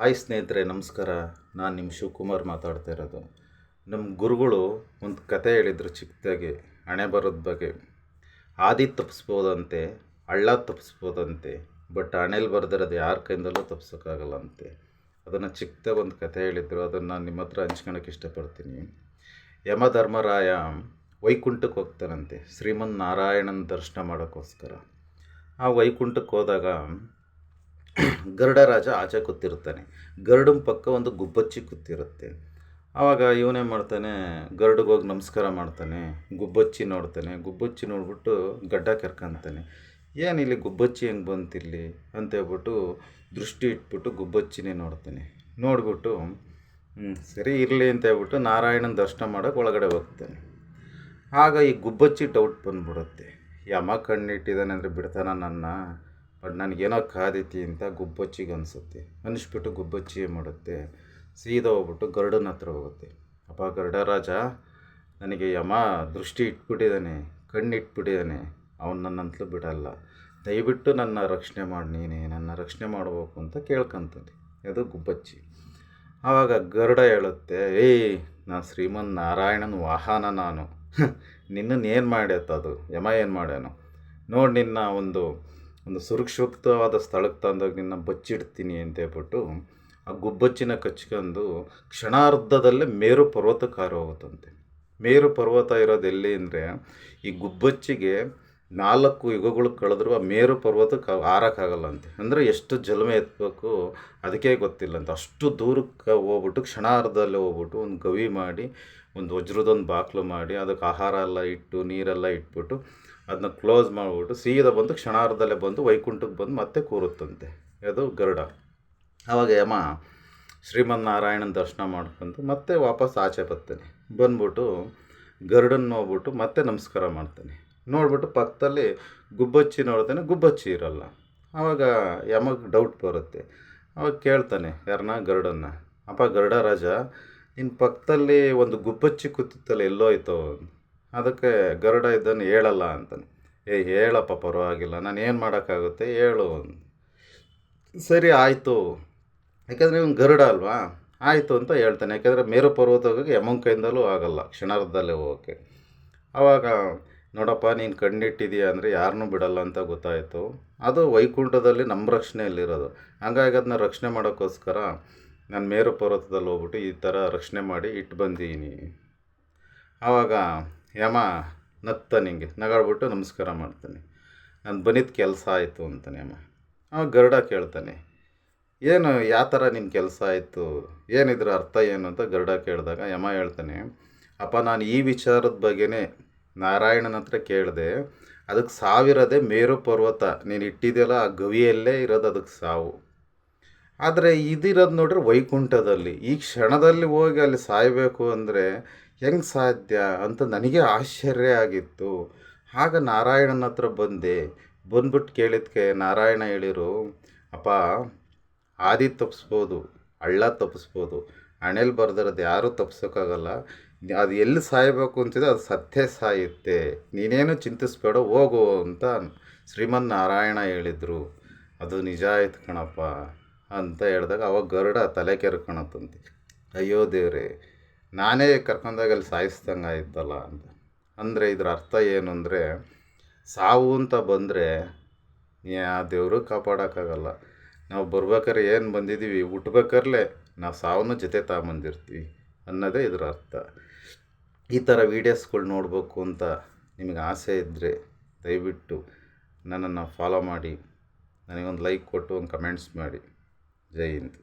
Hi ಸ್ನೇಹಿತರೆ, ನಮಸ್ಕಾರ. ನಾನು ನಿಮ್ಮ ಶಿವಕುಮಾರ್ ಮಾತಾಡ್ತಾ ಇರೋದು. ನಮ್ಮ ಗುರುಗಳು ಒಂದು ಕತೆ ಹೇಳಿದರು ಚಿಕ್ಕದಾಗಿ, ಹಣೆ ಬರೋದ ಬಗ್ಗೆ. ಆದಿ ತಪ್ಪಿಸ್ಬೋದಂತೆ ಹಳ್ಳ ತಪ್ಪಿಸ್ಬೋದಂತೆ ಬಟ್ ಹಣೆಲಿ ಬರೆದಿರೋದು ಯಾರ ಕೈಯಿಂದಲೂ ತಪ್ಸೋಕ್ಕಾಗಲ್ಲ ಅಂತೆ ಅದನ್ನು ಚಿಕ್ಕದಾಗಿ ಒಂದು ಕತೆ ಹೇಳಿದರು, ಅದನ್ನು ನಾನು ನಿಮ್ಮ ಹತ್ರ ಹಂಚ್ಕೊಳಕ್ಕೆ ಇಷ್ಟಪಡ್ತೀನಿ. ಯಮಧರ್ಮರಾಯ ವೈಕುಂಠಕ್ಕೆ ಹೋಗ್ತಾನಂತೆ ಶ್ರೀಮನ್ ನಾರಾಯಣನ ದರ್ಶನ ಮಾಡೋಕ್ಕೋಸ್ಕರ. ಆ ವೈಕುಂಠಕ್ಕೆ ಹೋದಾಗ ಗರುಡ ರಾಜ ಆಚೆ ಕೂತಿರ್ತಾನೆ ಗರುಡನ ಪಕ್ಕ ಒಂದು ಗುಬ್ಬಚ್ಚಿ ಕೂತಿರುತ್ತೆ. ಆವಾಗ ಇವನೇ ಮಾಡ್ತಾನೆ, ಗರುಡಿಗೆ ಹೋಗಿ ನಮಸ್ಕಾರ ಮಾಡ್ತಾನೆ, ಗುಬ್ಬಚ್ಚಿ ನೋಡ್ತಾನೆ. ಗುಬ್ಬಚ್ಚಿ ನೋಡ್ಬಿಟ್ಟು ಗಡ್ಡ ಕರ್ಕೊಂತಾನೆ. ಏನು ಇಲ್ಲಿ ಗುಬ್ಬಚ್ಚಿ ಹೆಂಗೆ ಅಂತ ಹೇಳ್ಬಿಟ್ಟು ದೃಷ್ಟಿ ಇಟ್ಬಿಟ್ಟು ಗುಬ್ಬಚ್ಚಿನೇ ನೋಡ್ತಾನೆ. ನೋಡ್ಬಿಟ್ಟು ಸರಿ ಇರಲಿ ಅಂತ ಹೇಳ್ಬಿಟ್ಟು ನಾರಾಯಣನ ದರ್ಶನ ಮಾಡೋಕೆ ಒಳಗಡೆ ಹೋಗ್ತಾನೆ. ಆಗ ಈ ಗುಬ್ಬಚ್ಚಿ ಡೌಟ್ ಬಂದ್ಬಿಡುತ್ತೆ. ಯಮ ಕಣ್ಣಿಟ್ಟಿದ್ದಾನೆ ಅಂದರೆ ಬಿಡ್ತಾನ ನನ್ನ. ಬಟ್ ನನಗೇನೋ ಕಾದೈತಿ ಅಂತ ಗುಬ್ಬಚ್ಚಿಗೆ ಅನಿಸುತ್ತೆ. ಅನಿಸ್ಬಿಟ್ಟು ಗುಬ್ಬಚ್ಚಿ ಮಾಡುತ್ತೆ. ಸೀದಾ ಹೋಗ್ಬಿಟ್ಟು ಗರುಡನ ಹತ್ರ ಹೋಗುತ್ತೆ. ಅಪ್ಪ ಗರುಡ ರಾಜ ನನಗೆ ಯಮ ದೃಷ್ಟಿ ಇಟ್ಬಿಟ್ಟಿದ್ದಾನೆ ಕಣ್ಣು ಇಟ್ಬಿಟ್ಟಿದ್ದಾನೆ ಅವನು ನನ್ನಂತಲೂ ಬಿಡಲ್ಲ. ದಯವಿಟ್ಟು ನನ್ನ ರಕ್ಷಣೆ ಮಾಡಿ ನೀನೇ, ನನ್ನ ರಕ್ಷಣೆ ಮಾಡಬೇಕು ಅಂತ ಕೇಳ್ಕೊಂತದೆ ಅದು ಗುಬ್ಬಚ್ಚಿ. ಆವಾಗ ಗರುಡ ಹೇಳುತ್ತೆ, ಏಯ್, ನಾನು ಶ್ರೀಮನ್ ನಾರಾಯಣನ ವಾಹನ ನಾನು. ನಿನ್ನನ್ನು ಏನು ಮಾಡ್ಯತ್ತ ಅದು? ಯಮ ಏನು ಮಾಡ್ಯಾನು? ನೋಡಿ ನಿನ್ನ ಒಂದು ಒಂದು ಸುರಕ್ಷಿತವಾದ ಸ್ಥಳಕ್ಕೆ ತಂದಾಗ ನಿನ್ನ ಬಚ್ಚಿಡ್ತೀನಿ ಅಂತ ಹೇಳ್ಬಿಟ್ಟು ಆ ಗುಬ್ಬಚ್ಚಿನ ಕಚ್ಕೊಂಡು ಕ್ಷಣಾರ್ಧದಲ್ಲೇ ಮೇರು ಪರ್ವತಕ್ಕೆ ಹಾರೋಗುತ್ತಂತೆ ಮೇರು ಪರ್ವತ ಇರೋದು ಎಲ್ಲಿ ಅಂದರೆ ಈ ಗುಬ್ಬಚ್ಚಿಗೆ ನಾಲ್ಕು ಯುಗಗಳು ಕಳೆದ್ರೂ ಆ ಮೇರು ಪರ್ವತಕ್ಕೆ ಹಾರಕ್ಕಾಗಲ್ಲಂತೆ ಅಂದರೆ ಎಷ್ಟು ಜಲಮೆ ಎತ್ತಬೇಕು ಅದಕ್ಕೆ ಗೊತ್ತಿಲ್ಲ ಅಂತ. ಅಷ್ಟು ದೂರಕ್ಕೆ ಹೋಗ್ಬಿಟ್ಟು ಕ್ಷಣಾರ್ಧದಲ್ಲೇ ಹೋಗ್ಬಿಟ್ಟು ಒಂದು ಗವಿ ಮಾಡಿ, ಒಂದು ವಜ್ರದೊಂದು ಬಾಕ್ಲು ಮಾಡಿ, ಅದಕ್ಕೆ ಆಹಾರ ಎಲ್ಲ ಇಟ್ಟು, ನೀರೆಲ್ಲ ಇಟ್ಬಿಟ್ಟು ಅದನ್ನ ಕ್ಲೋಸ್ ಮಾಡಿಬಿಟ್ಟು ಸೀದಾ ಬಂದು ಕ್ಷಣಾರ್ಧದಲ್ಲೇ ಬಂದು ವೈಕುಂಠಕ್ಕೆ ಬಂದು ಮತ್ತೆ ಕೂರುತ್ತಂತೆ. ಅದು ಗರುಡ. ಆವಾಗ ಯಮ ಶ್ರೀಮನ್ನಾರಾಯಣನ ದರ್ಶನ ಮಾಡ್ಕೊಂಡು ಮತ್ತೆ ವಾಪಸ್ ಆಚೆ ಬರ್ತಾನೆ. ಬಂದ್ಬಿಟ್ಟು ಗರುಡನ್ನ ನೋಡ್ಬಿಟ್ಟು ಮತ್ತೆ ನಮಸ್ಕಾರ ಮಾಡ್ತಾನೆ. ನೋಡ್ಬಿಟ್ಟು ಪಕ್ಕದಲ್ಲಿ ಗುಬ್ಬಚ್ಚಿ ನೋಡ್ತಾನೆ ಗುಬ್ಬಚ್ಚಿ ಇರಲ್ಲ. ಆವಾಗ ಯಮಗೆ ಡೌಟ್ ಬರುತ್ತೆ. ಅವಾಗ ಕೇಳ್ತಾನೆ ಯಾರನ್ನ ಗರುಡನ್ನ? ಅಪ್ಪ, ಗರುಡ ರಾಜ ನಿನ್ನ ಪಕ್ಕದಲ್ಲಿ ಒಂದು ಗುಬ್ಬಚ್ಚಿ ಕೂತಿತ್ತಲ್ಲ, ಎಲ್ಲೋಯ್ತು. ಅದಕ್ಕೆ ಗರುಡ ಇದನ್ನು ಹೇಳಲ್ಲ ಅಂತಾನೆ. ಏ, ಹೇಳಪ್ಪ, ಪರವಾಗಿಲ್ಲ. ನಾನು ಏನು ಮಾಡೋಕ್ಕಾಗುತ್ತೆ? ಹೇಳು. ಸರಿ, ಆಯಿತು. ಯಾಕಂದರೆ ಇವನು ಗರುಡ ಅಲ್ವಾ? ಆಯಿತು ಅಂತ ಹೇಳ್ತಾನೆ. ಯಾಕೆಂದರೆ ಮೇರು ಪರ್ವತ ಹೋಗೋಕ್ಕೆ ಯಮನ ಕೈಯಿಂದಲೂ ಆಗಲ್ಲ, ಕ್ಷಣಾರ್ಧದಲ್ಲೇ ಹೋಗೋಕ್ಕೆ. ಆವಾಗ ನೋಡಪ್ಪ, ನೀನು ಕಣ್ಣಿಟ್ಟಿದೀಯ ಅಂದರೆ ಯಾರನ್ನೂ ಬಿಡಲ್ಲ ಅಂತ ಗೊತ್ತಾಯಿತು. ಅದು ವೈಕುಂಠದಲ್ಲಿ ನಮ್ಮ ರಕ್ಷಣೆಯಲ್ಲಿರೋದು. ಹಂಗಾಗಿ ಅದನ್ನ ರಕ್ಷಣೆ ಮಾಡೋಕ್ಕೋಸ್ಕರ ನಾನು ಮೇರು ಪರ್ವತದಲ್ಲಿ ಹೋಗ್ಬಿಟ್ಟು ಈ ಥರ ರಕ್ಷಣೆ ಮಾಡಿ ಇಟ್ಟು ಬಂದೀನಿ. ಆವಾಗ ಯಮ ನತ್ತ ನಿಂಗೆ, ನಗಾಡ್ಬಿಟ್ಟು ನಮಸ್ಕಾರ ಮಾಡ್ತಾನೆ. ನಾನು ಬನಿದ ಕೆಲಸ ಆಯಿತು ಅಂತಾನೆ ಯಮ. ಅವಾಗ ಗರುಡ ಕೇಳ್ತಾನೆ, ಏನು ಯಾವ ಥರ ನಿನ್ನ ಕೆಲಸ ಆಯಿತು? ಏನಿದ್ರೆ ಅರ್ಥ ಏನು? ಅಂತ ಗರುಡ ಕೇಳಿದಾಗ ಯಮ ಹೇಳ್ತಾನೆ, ಅಪ್ಪ, ನಾನು ಈ ವಿಚಾರದ ಬಗ್ಗೆನೇ ನಾರಾಯಣನ ಹತ್ರ ಕೇಳಿದೆ ಅದಕ್ಕೆ ಸಾವಿರದೇ ಮೇರು ಪರ್ವತ, ನೀನು ಇಟ್ಟಿದೆಯಲ್ಲ ಆ ಗವಿಯಲ್ಲೇ ಇರೋದು ಅದಕ್ಕೆ ಸಾವು. ಆದರೆ ಇದಿರೋದು ನೋಡ್ರಿ ವೈಕುಂಠದಲ್ಲಿ, ಈ ಕ್ಷಣದಲ್ಲಿ ಹೋಗಿ ಅಲ್ಲಿ ಸಾಯಬೇಕು ಅಂದರೆ ಹೆಂಗೆ ಸಾಧ್ಯ ಅಂತ ನನಗೆ ಆಶ್ಚರ್ಯ ಆಗಿತ್ತು. ಆಗ ನಾರಾಯಣನ ಹತ್ರ ಬಂದೆ ಬಂದ್ಬಿಟ್ಟು ಕೇಳಿದ್ಕೆ, ನಾರಾಯಣ ಹೇಳಿರು, ಅಪ್ಪ, ಆದಿ ತಪ್ಪಿಸ್ಬೋದು ಹಳ್ಳ ತಪ್ಪಿಸ್ಬೋದು ಅಣೆಲ್ ಬರ್ದಿರೋದು ಯಾರೂ ತಪ್ಸೋಕ್ಕಾಗಲ್ಲ ಅದು ಎಲ್ಲಿ ಸಾಯಬೇಕು ಅಂತಿದೆ ಅದು ಸತ್ಯ ಸಾಯುತ್ತೆ. ನೀನೇನು ಚಿಂತಿಸ್ಬೇಡ, ಹೋಗು ಅಂತ ಶ್ರೀಮನ್ ನಾರಾಯಣ ಹೇಳಿದರು. ಅದು ನಿಜ ಆಯ್ತು ಕಣಪ್ಪ ಅಂತ ಹೇಳಿದಾಗ ಅವಾಗ ಗರುಡ ತಲೆ ಕೆರ್ಕೊಳತ್ತಂತೆ ಅಯ್ಯೋ ದೇವರೇ, ನಾನೇ ಕರ್ಕೊಂಡಾಗ ಅಲ್ಲಿ ಸಾಯಿಸ್ದಂಗೆ ಆಯ್ತಲ್ಲ ಅಂತ. ಅಂದರೆ ಇದ್ರ ಅರ್ಥ ಏನು ಅಂದರೆ, ಸಾವು ಅಂತ ಬಂದರೆ ಆ ದೇವರು ಕಾಪಾಡೋಕ್ಕಾಗಲ್ಲ. ನಾವು ಬರ್ಬೇಕಾದ್ರೆ ಏನು ಬಂದಿದ್ದೀವಿ, ಹುಟ್ಬೇಕಾರ್ಲೆ ನಾವು ಸಾವನ್ನು ಜೊತೆ ತಗೊಂಬಂದಿರ್ತೀವಿ. ಅನ್ನೋದೇ ಇದರ ಅರ್ಥ. ಈ ಥರ ವೀಡಿಯೋಸ್ಗಳು ನೋಡಬೇಕು ಅಂತ ನಿಮಗೆ ಆಸೆ ಇದ್ದರೆ ದಯವಿಟ್ಟು ನನ್ನನ್ನು ಫಾಲೋ ಮಾಡಿ, ನನಗೊಂದು ಲೈಕ್ ಕೊಟ್ಟು ಒಂದು ಕಮೆಂಟ್ಸ್ ಮಾಡಿ. ಜೈ ಹಿಂದ್.